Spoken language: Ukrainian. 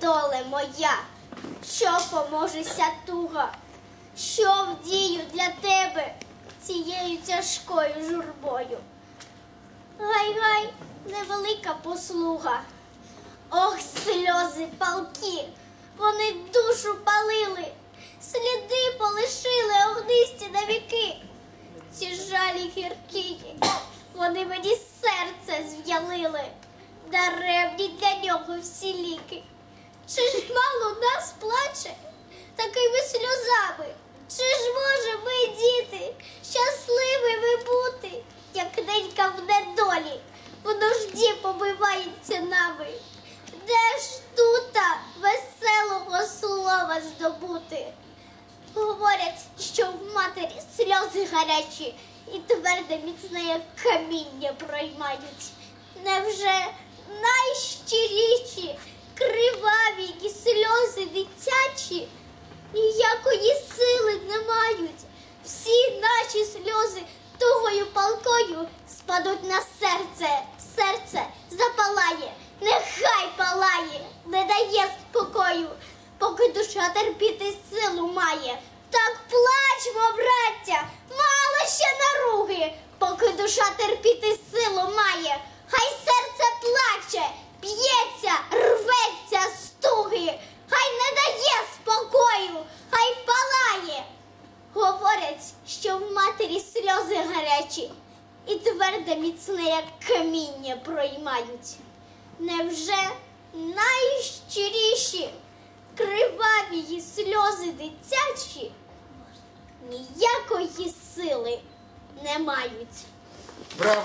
доле моя, що поможеся туга, що вдію для тебе цією тяжкою журбою. Гай-гай, невелика послуга. Ох, сльози палки, вони душу палили, сліди полишили огнисті на віки. Ці жалі гіркі, вони мені серце зв'ялили, даремні для нього всі ліки. Чи ж мало нас плаче такими сльозами? Чи ж можемо ми, діти, щасливими бути, як ненька в недолі, в нужді побивається нами? Де ж тута веселого слова здобути? Говорять, що в матері сльози гарячі і тверде міцне, як каміння проймають. Невже найщиріші, криваві і сльози дитячі ніякої сили не мають? Всі наші сльози тугою палкою спадуть на серце, серце запалає, нехай палає, не дає спокою, поки душа терпіти силу має. Так плачмо, браття, мало ще наруги, поки душа терпіти силу має. Хай серце плаче, б'ється, рветься з туги, хай не дає спокою, хай палає. Говорять, що в матері сльози гарячі і тверде міцне, як каміння проймають. Невже найщиріші, криваві її сльози дитячі ніякої сили не мають? Браво!